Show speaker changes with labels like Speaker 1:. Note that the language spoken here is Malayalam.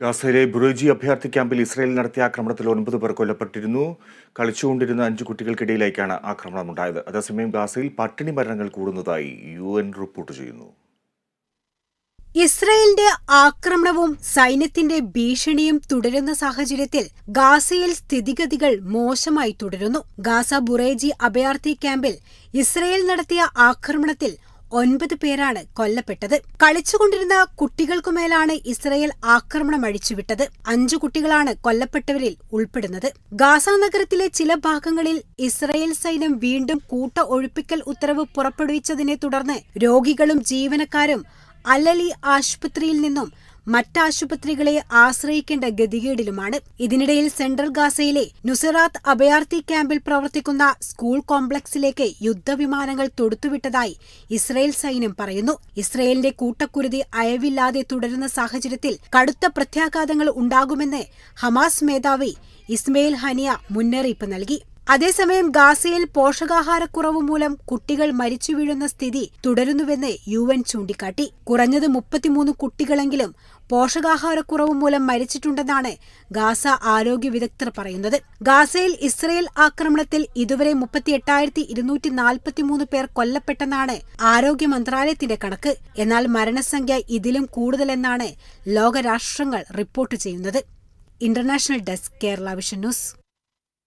Speaker 1: ഗാസയിലെ ബുറേജി അഭയാർത്ഥി ക്യാമ്പിൽ ഇസ്രായേൽ നടത്തിയ ആക്രമണത്തിൽ ഒൻപത് പേർ കൊല്ലപ്പെട്ടിരുന്നു. കളിച്ചുകൊണ്ടിരുന്ന അഞ്ചു കുട്ടികൾക്കിടയിലേക്കാണ് ആക്രമണമുണ്ടായത്. അതേസമയം ഗാസയിൽ പട്ടിണി മരണങ്ങൾ കൂടുന്നതായി യു എൻ റിപ്പോർട്ട് ചെയ്യുന്നു.
Speaker 2: ഇസ്രയേലിന്റെ ആക്രമണവും സൈന്യത്തിന്റെ ഭീഷണിയും തുടരുന്ന സാഹചര്യത്തിൽ ഗാസയിൽ സ്ഥിതിഗതികൾ മോശമായി തുടരുന്നു. ഗാസ ബുറേജി അഭയാർത്ഥി ക്യാമ്പിൽ ഇസ്രയേൽ നടത്തിയ ആക്രമണത്തിൽ ഒൻപത് പേരാണ് കൊല്ലപ്പെട്ടത്. കളിച്ചുകൊണ്ടിരുന്ന കുട്ടികൾക്കുമേലാണ് ഇസ്രയേൽ ആക്രമണം അഴിച്ചുവിട്ടത്. അഞ്ചു കുട്ടികളാണ് കൊല്ലപ്പെട്ടവരിൽ ഉൾപ്പെടുന്നത്. ഗാസ നഗരത്തിലെ ചില ഭാഗങ്ങളിൽ ഇസ്രയേൽ സൈന്യം വീണ്ടും കൂട്ട ഒഴിപ്പിക്കൽ ഉത്തരവ് പുറപ്പെടുവിച്ചതിനെ തുടർന്ന് രോഗികളും ജീവനക്കാരും അലലി ആശുപത്രിയിൽ നിന്നും മറ്റാശുപത്രികളെ ആശ്രയിക്കേണ്ട ഗതികേടിലുമാണ്. ഇതിനിടയിൽ സെൻട്രൽ ഗാസയിലെ നുസറാത്ത് അഭയാർത്ഥി ക്യാമ്പിൽ പ്രവർത്തിക്കുന്ന സ്കൂൾ കോംപ്ലക്സിലേക്ക് യുദ്ധവിമാനങ്ങൾ തൊടുത്തുവിട്ടതായി ഇസ്രയേൽ സൈന്യം പറയുന്നു. ഇസ്രയേലിന്റെ കൂട്ടക്കുരുതി അയവില്ലാതെ തുടരുന്ന സാഹചര്യത്തിൽ കടുത്ത പ്രത്യാഘാതങ്ങൾ ഉണ്ടാകുമെന്ന് ഹമാസ് മേധാവി ഇസ്മയിൽ ഹനിയ മുന്നറിയിപ്പ് നൽകി. അതേസമയം ഗാസയിൽ പോഷകാഹാരക്കുറവ് മൂലം കുട്ടികൾ മരിച്ചു വീഴുന്ന സ്ഥിതി തുടരുന്നുവെന്ന് യു എൻ ചൂണ്ടിക്കാട്ടി. കുറഞ്ഞത് മുപ്പത്തിമൂന്ന് കുട്ടികളെങ്കിലും പോഷകാഹാരക്കുറവ് മൂലം മരിച്ചിട്ടുണ്ടെന്നാണ് ഗാസ ആരോഗ്യ വിദഗ്ധർ പറയുന്നത്. ഗാസയിൽ ഇസ്രയേൽ ആക്രമണത്തിൽ ഇതുവരെ മുപ്പത്തിയെട്ടായിരത്തി ഇരുന്നൂറ്റി നാൽപ്പത്തിമൂന്ന് പേർ കൊല്ലപ്പെട്ടെന്നാണ് ആരോഗ്യ മന്ത്രാലയത്തിന്റെ കണക്ക്. എന്നാൽ മരണസംഖ്യ ഇതിലും കൂടുതലെന്നാണ് ലോകരാഷ്ട്രങ്ങൾ റിപ്പോർട്ട് ചെയ്യുന്നത്. International desk Kerala Vision News.